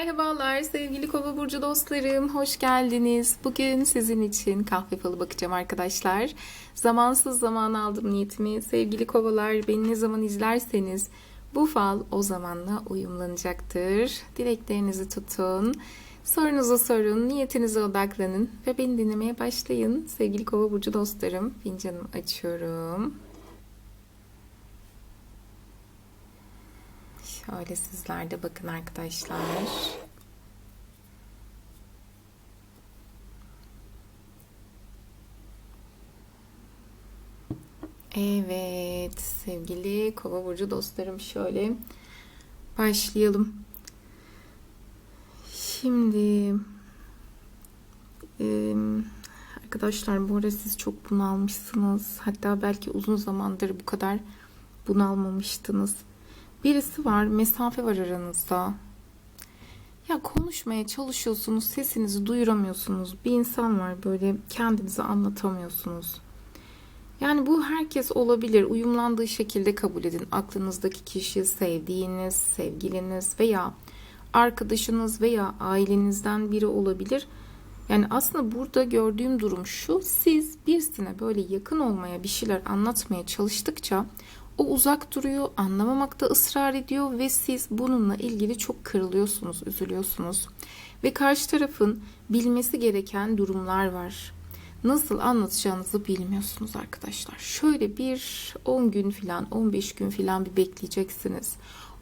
Merhabalar sevgili Kova burcu dostlarım, hoş geldiniz. Bugün sizin için kahve falı bakacağım arkadaşlar. Zamansız zaman aldım niyetimi. Sevgili Kovalar, beni ne zaman izlerseniz bu fal o zamanla uyumlanacaktır. Dileklerinizi tutun. Sorunuzu sorun, niyetinize odaklanın ve beni dinlemeye başlayın. Sevgili Kova burcu dostlarım, fincanımı açıyorum. Şöyle sizler de bakın arkadaşlar. Evet sevgili kova burcu dostlarım şöyle başlayalım. Şimdi arkadaşlar bu ara siz çok bunalmışsınız. Hatta belki uzun zamandır bu kadar bunalmamıştınız. Birisi var, mesafe var aranızda. Ya konuşmaya çalışıyorsunuz, sesinizi duyuramıyorsunuz. Bir insan var böyle kendinizi anlatamıyorsunuz. Yani bu herkes olabilir. Uyumlandığı şekilde kabul edin. Aklınızdaki kişi sevdiğiniz, sevgiliniz veya arkadaşınız veya ailenizden biri olabilir. Yani aslında burada gördüğüm durum şu. Siz birisine böyle yakın olmaya, bir şeyler anlatmaya çalıştıkça o uzak duruyor, anlamamakta ısrar ediyor ve siz bununla ilgili çok kırılıyorsunuz, üzülüyorsunuz. Ve karşı tarafın bilmesi gereken durumlar var. Nasıl anlatacağınızı bilmiyorsunuz arkadaşlar. Şöyle bir 10 gün filan, 15 gün filan bir bekleyeceksiniz.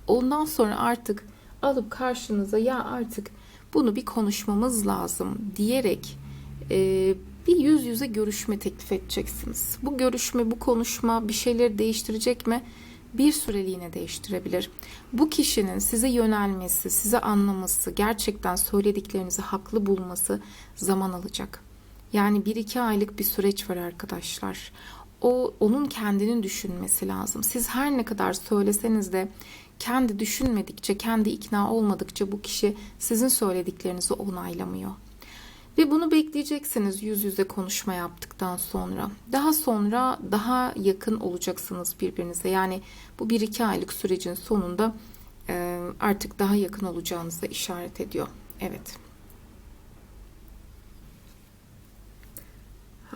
Ondan sonra artık alıp karşınıza ya artık bunu bir konuşmamız lazım diyerek e, bir yüz yüze görüşme teklif edeceksiniz. Bu görüşme, bu konuşma bir şeyleri değiştirecek mi? Bir süreliğine değiştirebilir. Bu kişinin size yönelmesi, size anlaması, gerçekten söylediklerinizi haklı bulması zaman alacak. Yani bir iki aylık bir süreç var arkadaşlar. O onun kendinin düşünmesi lazım. Siz her ne kadar söyleseniz de kendi düşünmedikçe, kendi ikna olmadıkça bu kişi sizin söylediklerinizi onaylamıyor. Ve bunu bekleyeceksiniz yüz yüze konuşma yaptıktan sonra. Daha sonra daha yakın olacaksınız birbirinize. Yani bu bir iki aylık sürecin sonunda artık daha yakın olacağınızı işaret ediyor. Evet.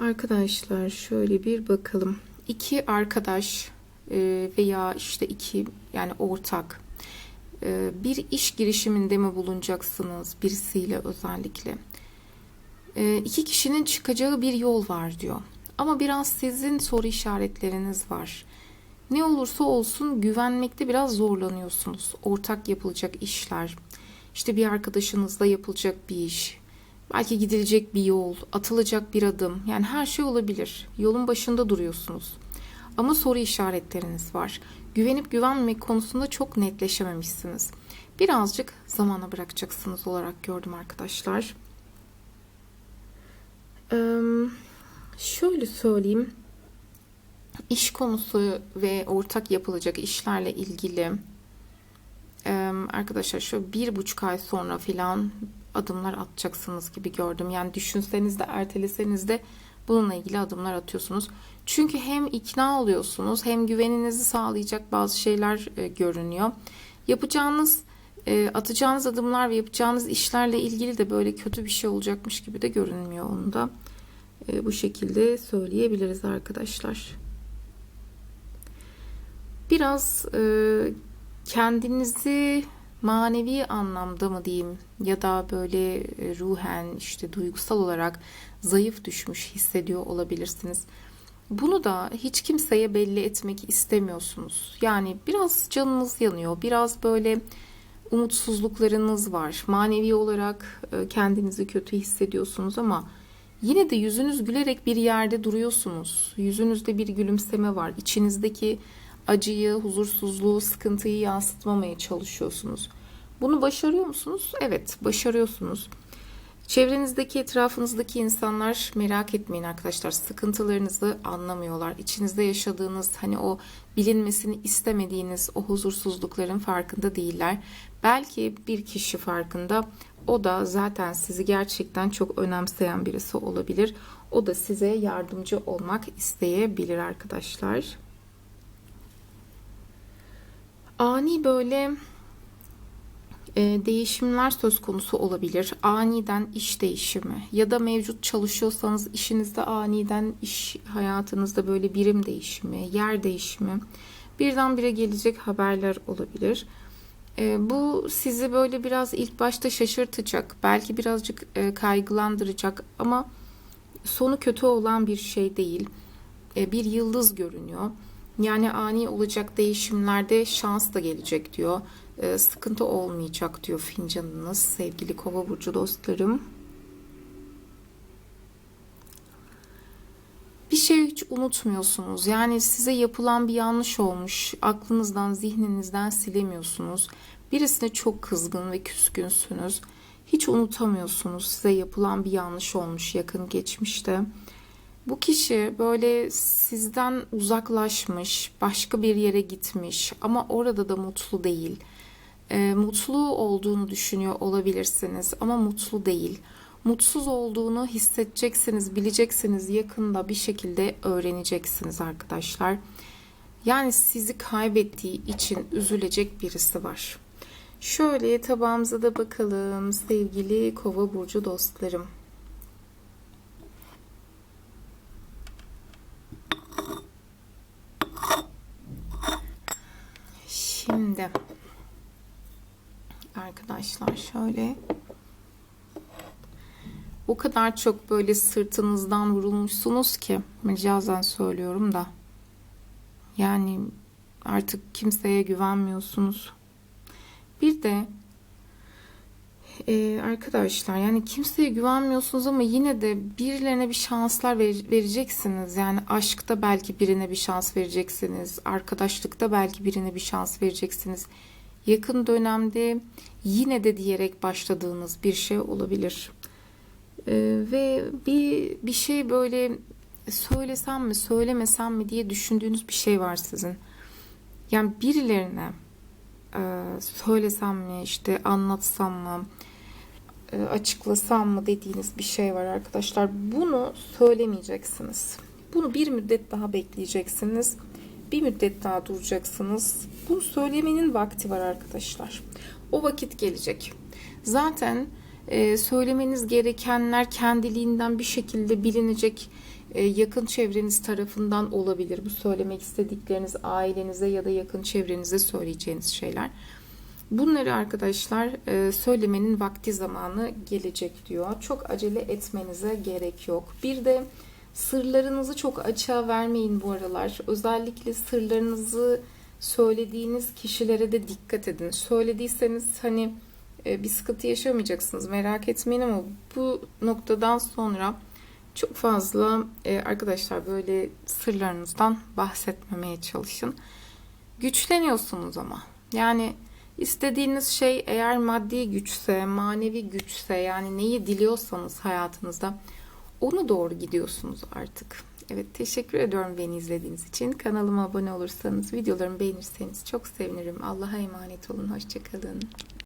Arkadaşlar şöyle bir bakalım. İki arkadaş veya işte iki yani ortak bir iş girişiminde mi bulunacaksınız birisiyle özellikle? İki kişinin çıkacağı bir yol var diyor. Ama biraz sizin soru işaretleriniz var. Ne olursa olsun güvenmekte biraz zorlanıyorsunuz. Ortak yapılacak işler, işte bir arkadaşınızla yapılacak bir iş, belki gidilecek bir yol, atılacak bir adım. Yani her şey olabilir. Yolun başında duruyorsunuz. Ama soru işaretleriniz var. Güvenip güvenmemek konusunda çok netleşememişsiniz. Birazcık zamana bırakacaksınız olarak gördüm arkadaşlar. Şöyle söyleyeyim. İş konusu ve ortak yapılacak işlerle ilgili arkadaşlar şu bir buçuk ay sonra filan adımlar atacaksınız gibi gördüm. Yani düşünseniz de erteleseniz de bununla ilgili adımlar atıyorsunuz. Çünkü hem ikna oluyorsunuz hem güveninizi sağlayacak bazı şeyler e, görünüyor. Yapacağınız e, atacağınız adımlar ve yapacağınız işlerle ilgili de böyle kötü bir şey olacakmış gibi de görünmüyor onu da. E, bu şekilde söyleyebiliriz arkadaşlar. Biraz e, kendinizi manevi anlamda mı diyeyim ya da böyle e, ruhen işte duygusal olarak zayıf düşmüş hissediyor olabilirsiniz. Bunu da hiç kimseye belli etmek istemiyorsunuz. Yani biraz canınız yanıyor, biraz böyle umutsuzluklarınız var. Manevi olarak e, kendinizi kötü hissediyorsunuz ama yine de yüzünüz gülerek bir yerde duruyorsunuz. Yüzünüzde bir gülümseme var. İçinizdeki acıyı, huzursuzluğu, sıkıntıyı yansıtmamaya çalışıyorsunuz. Bunu başarıyor musunuz? Evet, başarıyorsunuz. Çevrenizdeki, etrafınızdaki insanlar merak etmeyin arkadaşlar. Sıkıntılarınızı anlamıyorlar. İçinizde yaşadığınız hani o bilinmesini istemediğiniz o huzursuzlukların farkında değiller. Belki bir kişi farkında. O da zaten sizi gerçekten çok önemseyen birisi olabilir. O da size yardımcı olmak isteyebilir arkadaşlar. Ani böyle değişimler söz konusu olabilir. Aniden iş değişimi ya da mevcut çalışıyorsanız işinizde aniden iş hayatınızda böyle birim değişimi, yer değişimi birdenbire gelecek haberler olabilir. E, bu sizi böyle biraz ilk başta şaşırtacak, belki birazcık e, kaygılandıracak ama sonu kötü olan bir şey değil. E, bir yıldız görünüyor. Yani ani olacak değişimlerde şans da gelecek diyor. E, sıkıntı olmayacak diyor fincanınız sevgili kova burcu dostlarım. Bir şey hiç unutmuyorsunuz. Yani size yapılan bir yanlış olmuş. Aklınızdan, zihninizden silemiyorsunuz. Birisine çok kızgın ve küskünsünüz. Hiç unutamıyorsunuz. Size yapılan bir yanlış olmuş yakın geçmişte. Bu kişi böyle sizden uzaklaşmış, başka bir yere gitmiş ama orada da mutlu değil. E, mutlu olduğunu düşünüyor olabilirsiniz ama mutlu değil. Mutsuz olduğunu hissedeceksiniz, bileceksiniz yakında bir şekilde öğreneceksiniz arkadaşlar. Yani sizi kaybettiği için üzülecek birisi var. Şöyle tabağımıza da bakalım sevgili kova burcu dostlarım. Şimdi arkadaşlar şöyle o kadar çok böyle sırtınızdan vurulmuşsunuz ki mecazen söylüyorum da yani artık kimseye güvenmiyorsunuz. Bir de ee, arkadaşlar yani kimseye güvenmiyorsunuz ama yine de birilerine bir şanslar ver- vereceksiniz. Yani aşkta belki birine bir şans vereceksiniz. Arkadaşlıkta belki birine bir şans vereceksiniz. Yakın dönemde yine de diyerek başladığınız bir şey olabilir. Ee, ve bir bir şey böyle söylesem mi söylemesem mi diye düşündüğünüz bir şey var sizin. Yani birilerine e, söylesem mi işte anlatsam mı e, açıklasam mı dediğiniz bir şey var arkadaşlar. Bunu söylemeyeceksiniz. Bunu bir müddet daha bekleyeceksiniz. Bir müddet daha duracaksınız. Bunu söylemenin vakti var arkadaşlar. O vakit gelecek. Zaten e, söylemeniz gerekenler kendiliğinden bir şekilde bilinecek e, yakın çevreniz tarafından olabilir. Bu söylemek istedikleriniz ailenize ya da yakın çevrenize söyleyeceğiniz şeyler. Bunları arkadaşlar e, söylemenin vakti zamanı gelecek diyor. Çok acele etmenize gerek yok. Bir de sırlarınızı çok açığa vermeyin bu aralar. Özellikle sırlarınızı söylediğiniz kişilere de dikkat edin. Söylediyseniz hani e, bir sıkıntı yaşamayacaksınız merak etmeyin ama bu noktadan sonra çok fazla e, arkadaşlar böyle sırlarınızdan bahsetmemeye çalışın. Güçleniyorsunuz ama. Yani istediğiniz şey eğer maddi güçse, manevi güçse yani neyi diliyorsanız hayatınızda onu doğru gidiyorsunuz artık. Evet teşekkür ediyorum beni izlediğiniz için. Kanalıma abone olursanız, videolarımı beğenirseniz çok sevinirim. Allah'a emanet olun. Hoşçakalın.